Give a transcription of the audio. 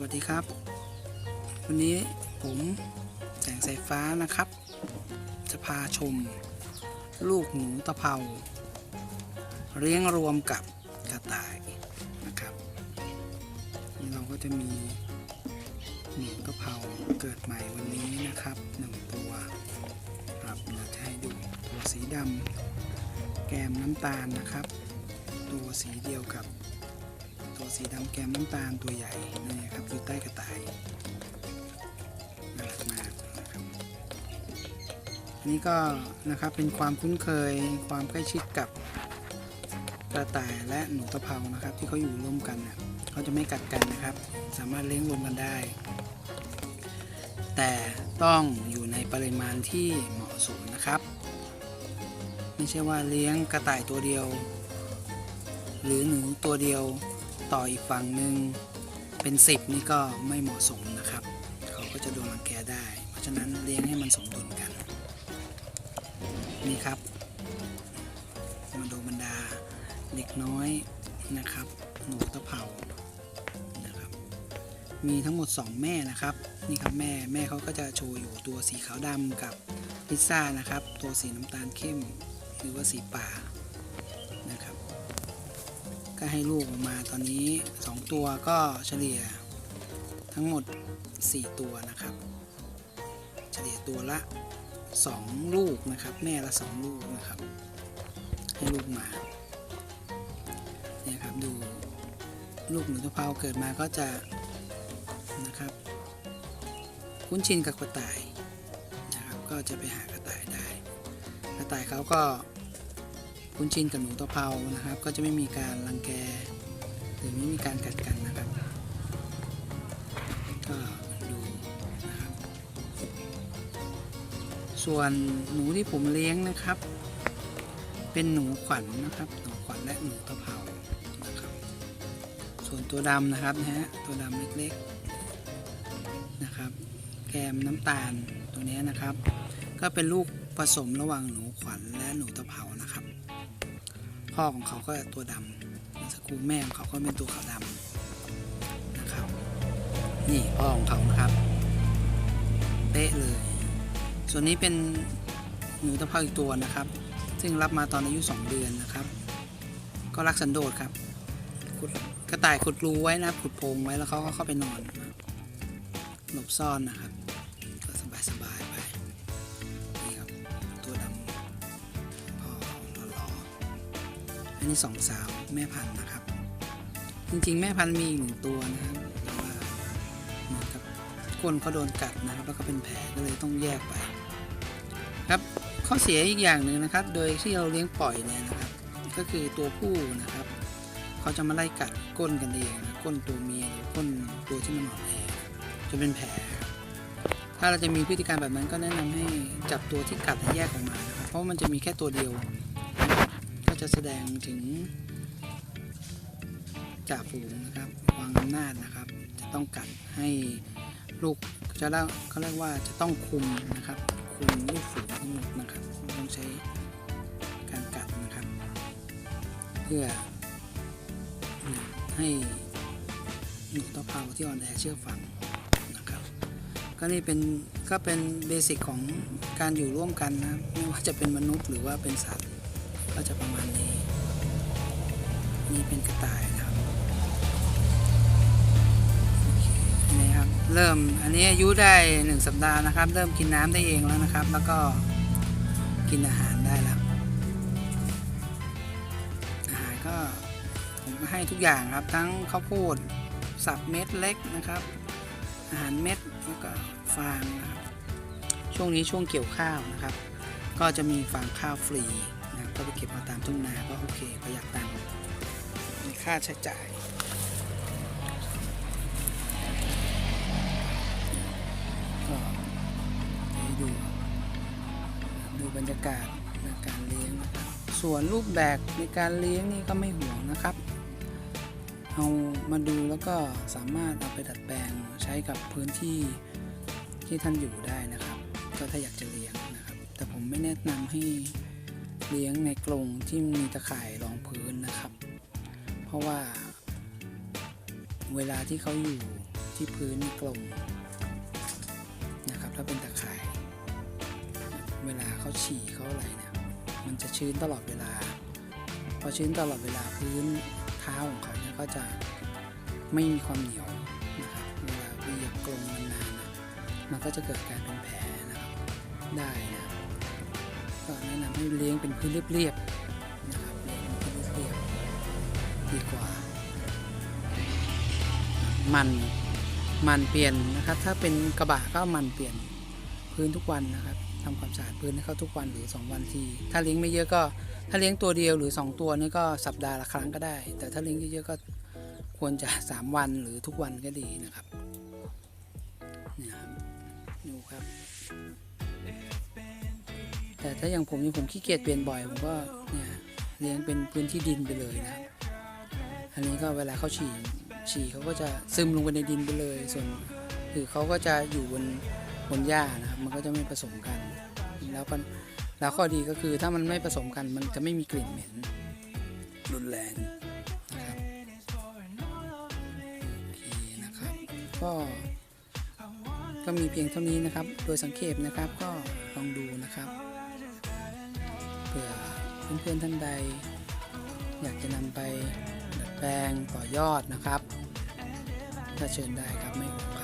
วัสดีครับ วันนี้ผมแสงสายฟ้านะครับ จะพาชม ลูกหนูตะเภาเลี้ยงรวมกับกระต่ายนะครับนี่เราก็จะมีหนูตะเภาเกิดใหม่วันนี้นะครับหนึ่งตัวครับเราจะให้ดูตัวสีดำแก้มน้ำตาลนะครับ ตัวสีเดียวกับ ตัวสีดำแก้มน้ำตาลตัวใหญ่นี่ครับอยู่ใต้กระต่ายน่ารักมากนะครับนี่ก็นะครับเป็นความคุ้นเคยความใกล้ชิดกับกระต่ายและหนูตะเภานะครับ ที่เขาอยู่ร่วมกันเนี่ยเขาจะไม่กัดกันนะครับ สามารถเลี้ยงรวมกันได้ แต่ต้องอยู่ในปริมาณที่เหมาะสมนะครับ ไม่ใช่ว่าเลี้ยงกระต่ายตัวเดียว หรือหนูตัวเดียว ต่ออีกฝั่งหนึ่งเป็น10นี่ก็ไม่เหมาะสมนะครับ เขาก็จะโดนรังแกได้ เพราะฉะนั้นเลี้ยงให้มันสมดุลกัน นี่ครับ มาดูบรรดาเด็กน้อยนะครับ หนูตะเภานะครับ มีทั้งหมด 2 แม่นะครับ นี่ครับแม่แม่เขาก็จะโชว์อยู่ตัวสีขาวดำกับพิซซ่านะครับ ตัวสีน้ำตาลเข้มหรือว่าสีป่า ก็ให้ลูกออกมาตอนนี้ 2 ตัวก็เฉลี่ยทั้งหมด 4 ตัวนะครับ เฉลี่ยตัวละ 2 ลูกนะครับ แม่ละ 2 ลูกนะครับ ให้ลูกมาเนี่ยครับดูลูกหนูตะเภาเกิดมาก็จะนะครับ คุ้นชินกับกระต่ายนะครับก็จะไปหากระต่ายได้ กระต่ายเขาก็ คุ้นชินกับหนูตะเภานะครับ ก็จะไม่มีการรังแกหรือไม่มีการกัดกันนะครับ ก็ดูนะครับ ส่วนหนูที่ผมเลี้ยงนะครับ เป็นหนูขวัญนนะครับ หนูขวัญและหนูตะเภานะครับ ส่วนตัวดำนะครับนะฮะตัวดำเล็กๆนะครับ แกมน้ำตาลตัวนี้นะครับ ก็เป็นลูกผสมระหว่างหนูขวัญและหนูตะเภานะครับ พ่อของเขาก็ตัวดำสกูแม่ของเขาก็เป็นตัวขาวดำนะครับ นี่พ่อของเขานะครับ เป๊ะเลย ส่วนนี้เป็นหนูตะเภาอีกตัวนะครับ ซึ่งรับมาตอนอายุ 2 เดือนนะครับ ก็รักสันโดษครับกระต่ายขุดรูไว้นะขุดโพรงไว้แล้วเขาก็เข้าไปนอนหลบซ่อนนะครับ อันนี้สองสาวแม่พันธุ์นะครับ จริงๆ แม่พันธุ์มีอีกหนึ่งตัวนะครับแต่ว่าเหมือนกับก้นเขาโดนกัดนะครับ แล้วก็เป็นแผลก็เลยต้องแยกไป ครับข้อเสียอีกอย่างหนึ่งนะครับ โดยที่เราเลี้ยงปล่อยเนี่ยนะครับ ก็คือตัวผู้นะครับ เขาจะมาไล่กัดก้นกันเองนะก้นตัวเมียหรือก้นตัวที่มันอ่อนแอจะเป็นแผลถ้าเราจะมีพฤติการแบบนั้นก็แนะนำให้จับตัวที่กัดให้แยกออกมานะครับเพราะมันจะมีแค่ตัวเดียว จะแสดงถึงจ่าฝูงนะครับวางอำนาจนะครับ จะต้องกัดให้ลูกจะเล่าเขาเรียกว่าจะต้องคุมนะครับ คุมลูกฝูงทั้งหมดนะครับต้องใช้การกัดนะครับ เพื่อให้หนูตะเภาที่อ่อนแอเชื่อฟังนะครับ ก็นี่เป็นก็เป็นเบสิกของการอยู่ร่วมกันนะไม่ว่าจะเป็นมนุษย์หรือว่าเป็นสัตว์ ก็จะประมาณนี้ นี่เป็นกระต่ายนะครับโอเคอันนี้ครับ เริ่มอันนี้อายุได้หนึ่งสัปดาห์นะครับ เริ่มกินน้ำได้เองแล้วนะครับ แล้วก็กินอาหารได้แล้วอาหารก็ผมให้ทุกอย่างครับ ทั้งข้าวโพดสับเม็ดเล็กนะครับ อาหารเม็ดแล้วก็ฟางนะครับช่วงนี้ช่วงเกี่ยวข้าวนะครับ ก็จะมีฟางข้าวฟรี นะก็ไปเก็บเอาตามทุ่งนาก็โอเคประหยัดตังค์ค่าใช้จ่ายก็ให้ดูดูบรรยากาศในการเลี้ยงนะครับส่วนรูปแบบในการเลี้ยงนี่ก็ไม่ห่วงนะครับเอามาดูแล้วก็สามารถเอาไปดัดแปลงใช้กับพื้นที่ที่ท่านอยู่ได้นะครับ ก็ถ้าอยากจะเลี้ยงนะครับ แต่ผมไม่แนะนำให้ เลี้ยงในกรงที่มีตะข่ายรองพื้นนะครับ เพราะว่า เวลาที่เขาอยู่ที่พื้นนี่กลมนะครับ ถ้าเป็นตะข่าย เวลาเขาฉี่เขาอะไรเนี่ยมันจะชื้นตลอดเวลา พอชื้นตลอดเวลาพื้นเท้าของเขาเนี่ยก็จะไม่มีความเหนียวนะครับเวลาเหยียบกลมนานๆนะมันก็จะเกิดการเป็นแผลนะครับได้นะครับ ก็แนะนำให้เลี้ยงเป็นพื้นเรียบๆนะครับเลี้ยงเป็นพื้นเรียบๆดีกว่า มันมันเปลี่ยนนะครับ ถ้าเป็นกระบะก็มันเปลี่ยนพื้นทุกวันนะครับทำความสะอาดพื้นให้เขาทุกวันหรือ 2 วันที ถ้าเลี้ยงไม่เยอะก็ ถ้าเลี้ยงตัวเดียวหรือ 2 ตัวนี่ก็สัปดาห์ละครั้งก็ได้ แต่ถ้าเลี้ยงเยอะๆก็ควรจะ 3 วันหรือทุกวันก็ดีนะครับนี่ครับดูครับ แต่ถ้าอย่างผมนี่ผมขี้เกียจเปลี่ยนบ่อยผมก็เนี่ยเลี้ยงเป็นพื้นที่ดินไปเลยนะอันนี้ก็เวลาเขาฉี่ฉี่เขาก็จะซึมลงไปในดินไปเลย ส่วนคือเขาก็จะอยู่บนบนหญ้านะครับมันก็จะไม่ผสมกัน แล้วก็แล้วข้อดีก็คือถ้ามันไม่ผสมกันมันจะไม่มีกลิ่นเหม็นรุนแรงนะครับโอเคนะครับ ก็ก็มีเพียงเท่านี้นะครับ โดยสังเกตนะครับก็ลองดูนะครับ เพื่อนๆท่านใด อยากจะนำไปดัดแปลงต่อยอดนะครับก็เชิญได้ครับไม่ห่วงครับ